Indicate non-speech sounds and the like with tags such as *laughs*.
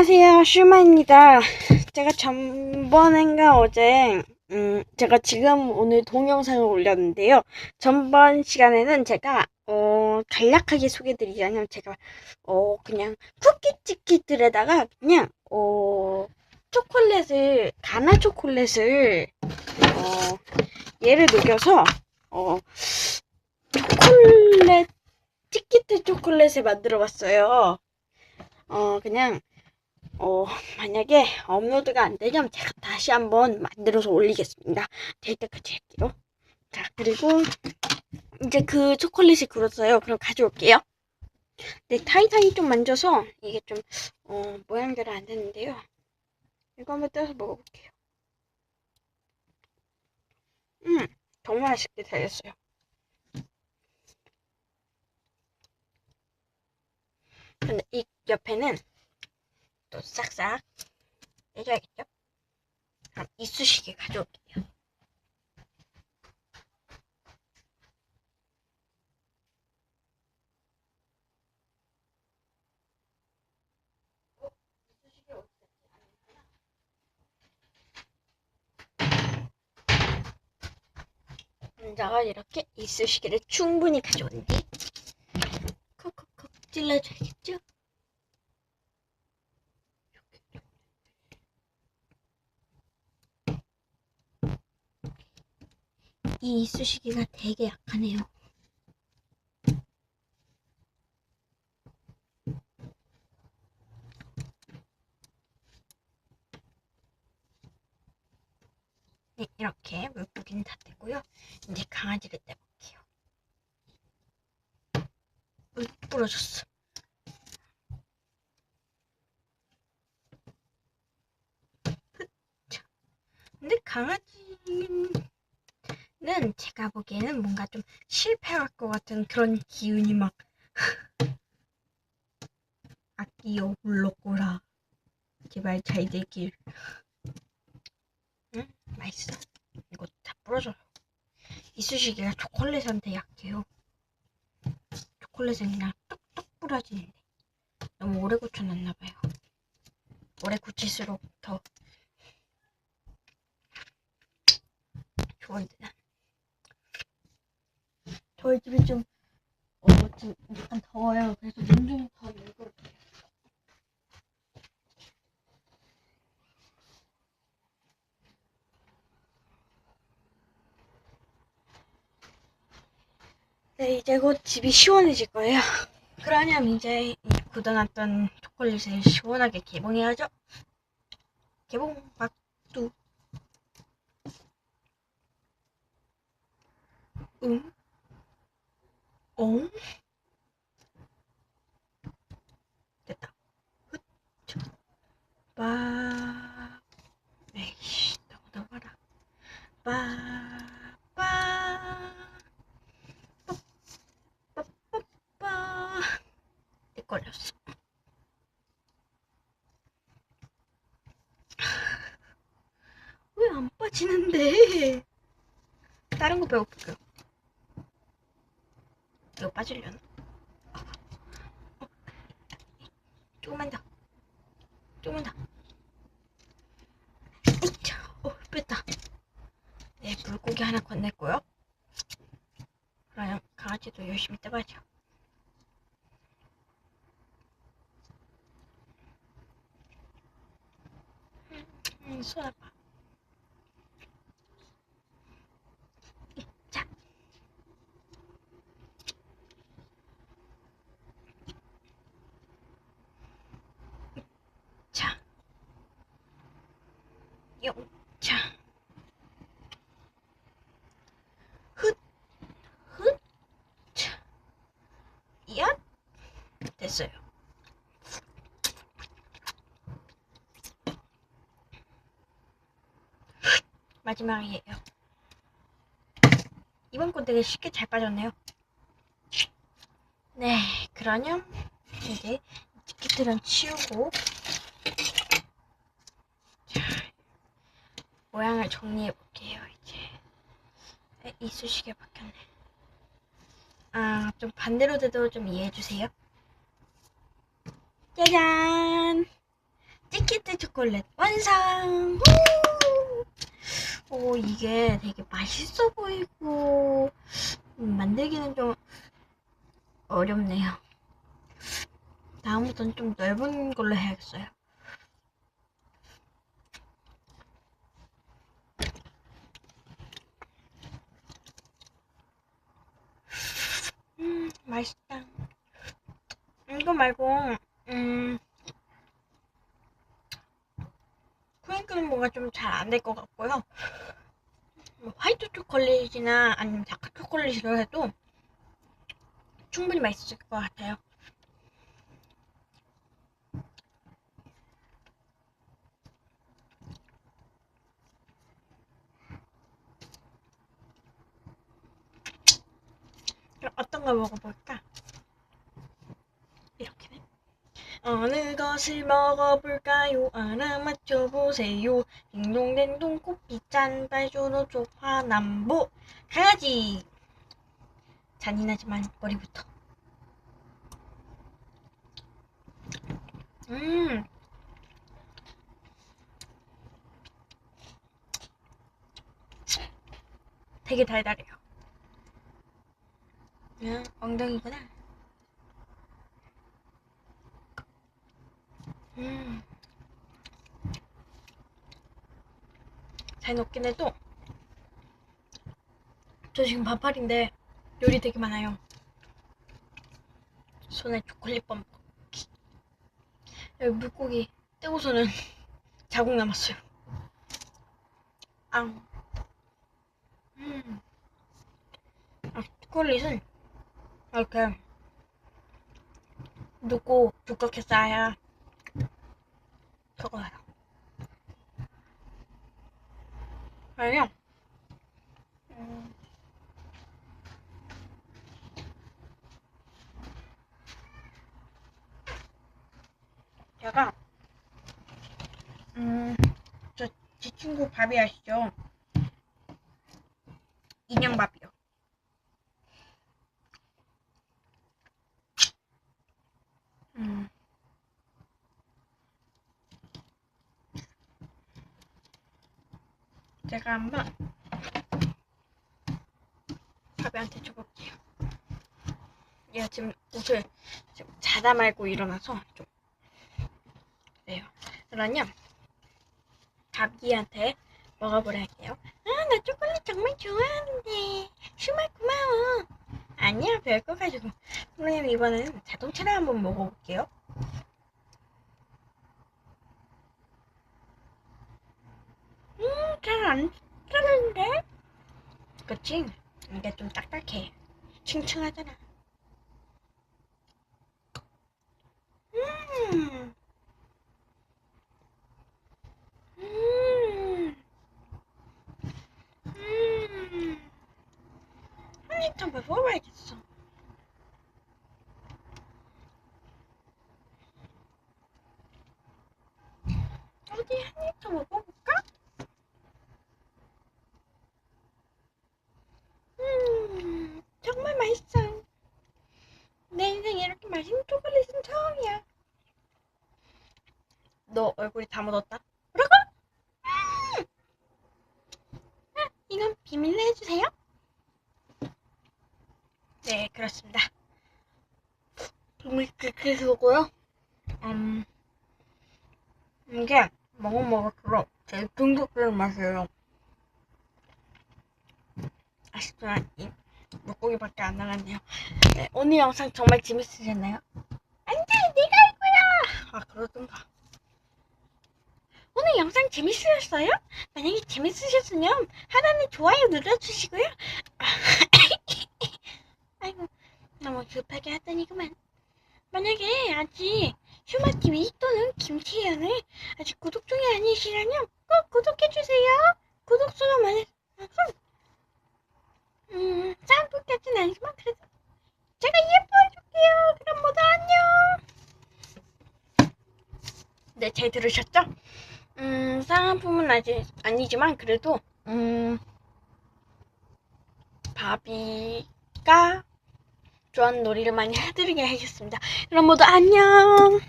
안녕하세요. 슈마입니다. 제가 전번엔가 어제, 음, 제가 지금 오늘 동영상을 올렸는데요. 전번 시간에는 제가, 어, 간략하게 소개드리자면 제가, 어, 그냥 쿠키 치키들에다가 그냥, 어, 초콜릿을, 가나 초콜릿을, 어, 얘를 녹여서, 어, 초콜릿, 치키트 초콜릿을 만들어 봤어요. 어, 그냥, 어, 만약에 업로드가 안 되면 제가 다시 한번 만들어서 올리겠습니다. 될 때까지 할게요. 자, 그리고 이제 그 초콜릿이 굳었어요. 그럼 가져올게요. 네, 타이타이 좀 만져서 이게 좀, 어, 모양대로 안 되는데요. 이거 한번 떼서 먹어볼게요. 음, 정말 맛있게 되겠어요. 근데 이 옆에는 또 싹싹 내줘야겠죠? 그럼 이쑤시개 가져올게요. 남자가 이렇게 이쑤시개를 충분히 가져온 뒤 콕콕콕 찔러줘야겠죠? 이 이쑤시개가 되게 약하네요. 네, 이렇게 물고기는 다 떼고요. 이제 강아지를 떼볼게요. 물 부러졌어. 흑차. 근데 강아지는 보기에는 뭔가 좀 실패할 것 같은 그런 기운이 막 *laughs* 아끼요 물러꼬라 제발 잘 되길. 응? 맛있어. 이거 다 부러져요 이쑤시개가 초콜릿한테 약해요. 초콜릿은 그냥 뚝뚝 부러지는데. 너무 오래 굳혀놨나봐요. 오래 굳힐수록 더 좋은데. 난 저희 집이 좀, 어, 좀 약간 더워요. 그래서 눈좀더 열고. 네, 이제 곧 집이 시원해질 거예요. 그러면 이제 이 굳어놨던 초콜릿을 시원하게 개봉해야죠. 개봉 박두. 응? 어? 됐다. 훗. 빠. 에이씨, 너무 넘어라. 빠. 빠. 빠빠빠. 내 걸렸어. 왜 안 빠지는데? 다른 거 배워볼게요. 어. 조금만 더. 조금만 더. 으차. 어, 뺐다. 네, 물고기 하나 건넸고요. 그럼 강아지도 열심히 떼봐죠. 음, 손 아파. 자. 자. 영차. 훗. 훗. 차. 야. 됐어요. 마지막이에요. 이번 건 되게 쉽게 잘 빠졌네요. 네, 그러면 이제 티켓들은 치우고 자, 모양을 정리해 볼게요. 이제 에, 이쑤시개 박혔네. 아, 좀 반대로 돼도 좀 이해해 주세요. 짜잔! 초콜릿 완성! 후! 오, 이게 되게 맛있어 보이고, 음, 만들기는 좀 어렵네요. 다음부터는 좀 넓은 걸로 해야겠어요. 음, 맛있다. 이거 말고, 음, 크랭크는 뭔가 좀 잘 안 될 것 같고요. 뭐 화이트 초콜릿이나 아니면 다크 초콜릿으로 해도 충분히 맛있을 것 같아요. 어떤 걸 먹어볼까? 이렇게네. 어느 것을 먹어볼까요? 알아맞혀보세요. 딩동댕동 꽃피찬 빨주노 화남보. 강아지. 잔인하지만 머리부터. 음. 되게 달달해요. 음, 엉덩이구나 음. 잘 녹긴 해도 저 지금 반팔인데 요리 되게 많아요. 손에 초콜릿 범 먹기. 여기 물고기 떼고서는 *laughs* 자국 남았어요. 앙. 음. 아, 초콜릿은 이렇게 녹고 두껍게 쌓아야 적어요. 아니요. 음. 제가 음, 저 제 친구 밥이 아시죠? 인형 밥이요. 음. 제가 한번 밥이한테 줘볼게요. 얘가 지금 옷을 지금 자다 말고 일어나서 좀 그래요. 그러면 가비한테 먹어보려 할게요. 아, 나 초콜릿 정말 좋아하는데. 정말 고마워. 아니야, 별거 가지고. 그럼 이번에는 자동차를 한번 먹어볼게요. 음, 잘안 자르는데? 그치? 이게 좀 딱딱해. 층층하잖아. 음. 음. 음. 한입 더 먹어봐야겠어. 어디 한입 더 먹어볼까? 음, 정말 맛있어. 내 인생에 이렇게 맛있는 초콜릿은 처음이야. 너 얼굴이 다 묻었다. 뭐라고? 음! 아, 이건 비밀로 해주세요. 네, 그렇습니다. 비밀 그렇고요. 음, 이게 먹으면 먹을수록 제일 중독되는 맛이에요. 아쉽지만 이 물고기밖에 안 나갔네요. 네, 오늘 영상 정말 재밌으셨나요? 안돼, 내가 할 거야. 아 그러던가. 오늘 영상 재밌으셨어요? 만약에 재밌으셨으면 하단에 좋아요 눌러주시고요. *coughs* 아이고 너무 급하게 하더니 그만. 만약에 아직 슈마TV 또는 김치현을 아직 구독 중이 아니시라면 꼭 구독해주세요. 구독 수가 많아서 음, 짱구까지는 아니지만 그래도 제가 예뻐해줄게요. 그럼 모두 안녕. 네, 잘 들으셨죠? 음, 쌍한품은 아직 아니지만 그래도 음, 바비가 좋아하는 놀이를 많이 해드리게 하겠습니다. 그럼 모두 안녕.